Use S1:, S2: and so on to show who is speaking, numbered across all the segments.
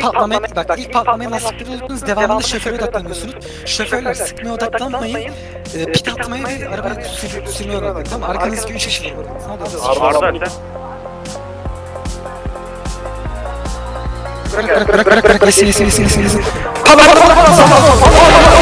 S1: patlamaya bak ilk patlamaya lastikleri olduklarınız devamında şoföre odaklanıyorsunuz. Şoförler sıkmaya odaklanmayın. E, pit atmaya ve arabayı sür, sürmeye odaklanın. Tamam arkanızdaki 3 kişi var.
S2: Arda sen.
S1: Bırak bırak bırak bırak bırak iyisin iyisin iyisin iyisin iyisin. Tamam tamam tamam tamam tamam.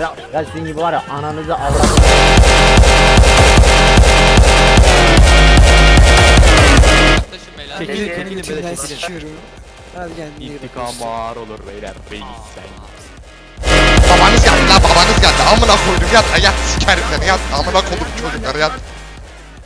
S3: Ya, ya sizin gibi var ya ananızı avradınızı.
S1: Çekilin çekilin çekilin sikiyorum. Hadi gel.
S4: İntikam ağır olur beyler. Beyin sen.
S5: Babanız geldi lan babanız geldi. Amına koydum yat yat sikerim seni yat. Amına koydum çocukları yat.